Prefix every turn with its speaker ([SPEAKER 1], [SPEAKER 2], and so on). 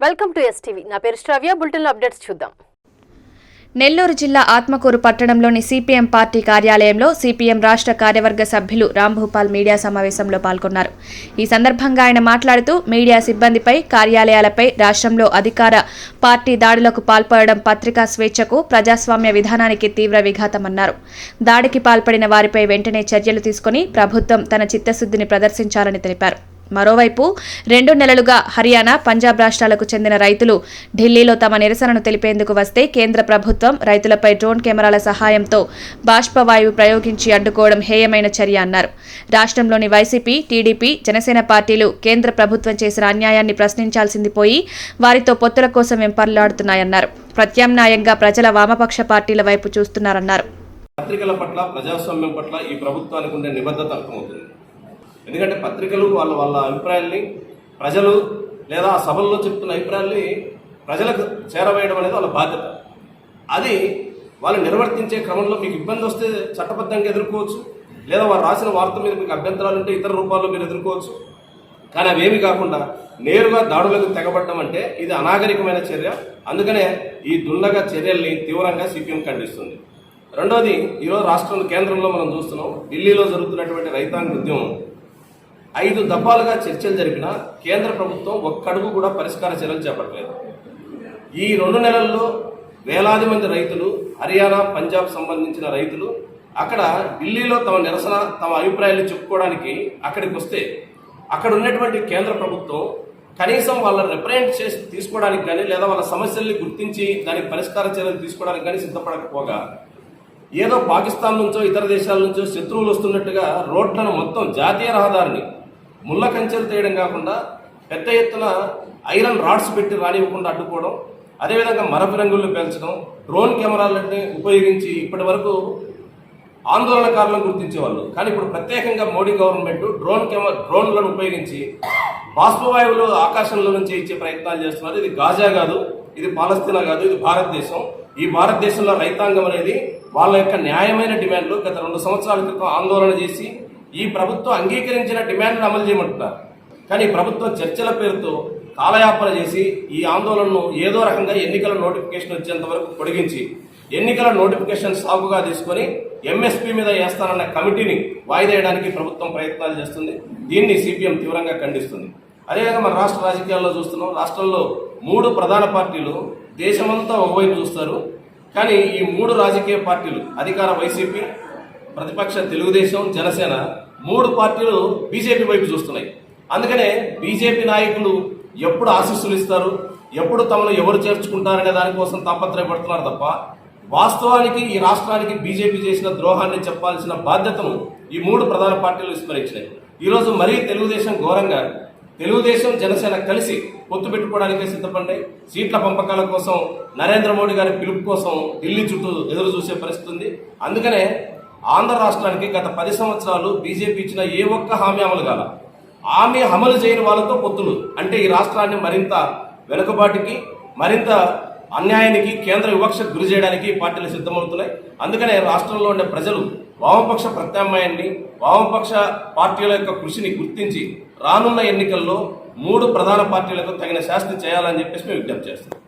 [SPEAKER 1] Welcome to STV. నా పేరు శ్రవ్య. Bulletin updates చూద్దాం.
[SPEAKER 2] నెల్లూరు జిల్లా ఆత్మకూరు పట్టణంలోని సిపిఎం పార్టీ కార్యాలయంలో సిపిఎం రాష్ట్ర కార్యవర్గ సభ్యులు రాంభూపాల్ మీడియా సమావేశంలో పాల్గొన్నారు. ఈ సందర్భంగా ఆయన మాట్లాడుతూ మీడియా సిబ్బందిపై కార్యాలయాలపై రాష్ట్రంలో అధికార పార్టీ దాడులకు పాల్పడడం పత్రికా స్వేచ్ఛకు ప్రజాస్వామ్య విధానానికి తీవ్ర విఘాతమన్నారు. దాడికి పాల్పడిన వారిపై వెంటనే చర్యలు తీసుకుని ప్రభుత్వం తన చిత్తశుద్ధిని ప్రదర్శించాలని తెలిపారు. మరోవైపు రెండు నెలలుగా హర్యానా పంజాబ్ రాష్ట్రాలకు చెందిన రైతులు ఢిల్లీలో తమ నిరసనను తెలిపేందుకు వస్తే కేంద్ర ప్రభుత్వం రైతులపై డ్రోన్ కెమెరాల సహాయంతో బాష్పవాయువు ప్రయోగించి అడ్డుకోవడం హేయమైన చర్య అన్నారు. రాష్ట్రంలోని వైసీపీ టీడీపీ జనసేన పార్టీలు కేంద్ర ప్రభుత్వం చేసిన అన్యాయాన్ని ప్రశ్నించాల్సింది పోయి వారితో పొత్తుల కోసం వెంపర్లాడుతున్నాయన్నారు. ప్రత్యామ్నాయంగా ప్రజల వామపక్ష పార్టీల వైపు చూస్తున్నారన్నారు.
[SPEAKER 3] పత్రికల పట్ల ప్రజాస్వామ్యం పట్ల ఈ ప్రభుత్వానికి ఉండే నిబద్ధత అర్థమవుతుంది. ఎందుకంటే పత్రికలు వాళ్ళ వాళ్ళ అభిప్రాయాల్ని ప్రజలు లేదా సభల్లో చెప్తున్న అభిప్రాయాల్ని ప్రజలకు చేరవేయడం అనేది వాళ్ళ బాధ్యత. అది వాళ్ళు నిర్వర్తించే క్రమంలో మీకు ఇబ్బంది వస్తే చట్టబద్ధంగా ఎదుర్కోవచ్చు. లేదా వారు రాసిన వార్త మీద మీకు అభ్యంతరాలు ఉంటే ఇతర రూపాల్లో మీరు ఎదుర్కోవచ్చు. కానీ అవేమి కాకుండా నేరుగా దాడులకు తెగబడడం అంటే ఇది అనాగరికమైన చర్య. అందుకనే ఈ దుండగ చర్యల్ని తీవ్రంగా సిపిఎం ఖండిస్తుంది. రెండోది ఈరోజు రాష్ట్రంలో కేంద్రంలో మనం చూస్తున్నాం ఢిల్లీలో జరుగుతున్నటువంటి రైతాంగ ఉద్యమం. ఐదు దఫాలుగా చర్చలు జరిపిన కేంద్ర ప్రభుత్వం ఒక్కడుగు కూడా పరిష్కార చర్యలు చేపట్టలేదు. ఈ రెండు నెలల్లో వేలాది మంది రైతులు హర్యానా పంజాబ్ సంబంధించిన రైతులు అక్కడ ఢిల్లీలో తమ నిరసన తమ అభిప్రాయాలు చెప్పుకోవడానికి అక్కడికి వస్తే అక్కడ ఉన్నటువంటి కేంద్ర ప్రభుత్వం కనీసం వాళ్ళ రిప్రజెంట్ చేసి తీసుకోవడానికి కానీ లేదా వాళ్ళ సమస్యల్ని గుర్తించి దానికి పరిష్కార చర్యలు తీసుకోవడానికి కానీ సిద్ధపడకపోగా ఏదో పాకిస్తాన్ నుంచో ఇతర దేశాల నుంచో శత్రువులు వస్తున్నట్టుగా రోడ్లను మొత్తం జాతీయ రహదారిని ముళ్ళ కంచెలు తీయడం కాకుండా పెద్ద ఎత్తున ఐరన్ రాడ్స్ పెట్టి రానివ్వకుండా అడ్డుకోవడం అదేవిధంగా మరపు రంగులు పెంచడం డ్రోన్ కెమెరాలని ఉపయోగించి ఇప్పటి వరకు ఆందోళనకారులను గుర్తించేవాళ్ళు. కానీ ఇప్పుడు ప్రత్యేకంగా మోడీ గవర్నమెంట్ డ్రోన్ కెమెరా డ్రోన్లను ఉపయోగించి బాష్పవాయువులు ఆకాశంలో నుంచి ఇచ్చే ప్రయత్నాలు చేస్తున్నారు. ఇది గాజా కాదు ఇది పాలస్తీనా కాదు ఇది భారతదేశం. ఈ భారతదేశంలో రైతాంగం అనేది వాళ్ళ యొక్క న్యాయమైన డిమాండ్లు గత రెండు సంవత్సరాల క్రితం ఆందోళన చేసి ఈ ప్రభుత్వం అంగీకరించిన డిమాండ్ను అమలు చేయమంటున్నారు. కానీ ప్రభుత్వం చర్చల పేరుతో కాలయాపన చేసి ఈ ఆందోళనను ఏదో రకంగా ఎన్నికల నోటిఫికేషన్ వచ్చేంత వరకు పొడిగించి ఎన్నికల నోటిఫికేషన్ సాగుగా తీసుకొని ఎంఎస్పీ మీద వేస్తానన్న కమిటీని వాయిదేయడానికి ప్రభుత్వం ప్రయత్నాలు చేస్తుంది. దీన్ని సిపిఎం తీవ్రంగా ఖండిస్తుంది. అదేవిధంగా మన రాష్ట్ర రాజకీయాల్లో చూస్తున్నాం. రాష్ట్రంలో మూడు ప్రధాన పార్టీలు దేశమంతా ఒకవైపు చూస్తారు. కానీ ఈ మూడు రాజకీయ పార్టీలు అధికార వైసీపీ ప్రతిపక్ష తెలుగుదేశం జనసేన మూడు పార్టీలు బీజేపీ వైపు చూస్తున్నాయి. అందుకనే బీజేపీ నాయకులు ఎప్పుడు ఆశీస్సులు ఇస్తారు? ఎప్పుడు తమను ఎవరు చేర్చుకుంటారనే దానికోసం తాపత్రయపడుతున్నారు తప్ప వాస్తవానికి ఈ రాష్ట్రానికి బీజేపీ చేసిన ద్రోహాన్ని చెప్పాల్సిన బాధ్యతను ఈ మూడు ప్రధాన పార్టీలు విస్మరించినాయి. ఈరోజు మరీ తెలుగుదేశం ఘోరంగా తెలుగుదేశం జనసేన కలిసి పొత్తు పెట్టుకోవడానికే సిద్ధపడ్డాయి. సీట్ల పంపకాల కోసం నరేంద్ర మోడీ గారి పిలుపు కోసం ఢిల్లీ చుట్టూ ఎదురు చూసే పరిస్థితి ఉంది. అందుకనే ఆంధ్ర రాష్ట్రానికి గత పది సంవత్సరాలు బీజేపీ ఇచ్చిన ఏ ఒక్క హామీ అమలు కాల. హామీ అమలు చేయని వాళ్ళతో పొత్తులు. అంటే ఈ రాష్ట్రాన్ని మరింత వెనుకబాటుకి మరింత అన్యాయానికి కేంద్ర వివక్షకు గురి చేయడానికి పార్టీలు సిద్ధమవుతున్నాయి. అందుకనే రాష్ట్రంలో ఉండే ప్రజలు వామపక్ష ప్రత్యామ్నాయాన్ని వామపక్ష పార్టీల యొక్క కృషిని గుర్తించి రానున్న ఎన్నికల్లో మూడు ప్రధాన పార్టీలకు తగిన శాస్తి చేయాలని చెప్పేసి మేము విజ్ఞప్తి చేస్తున్నాం.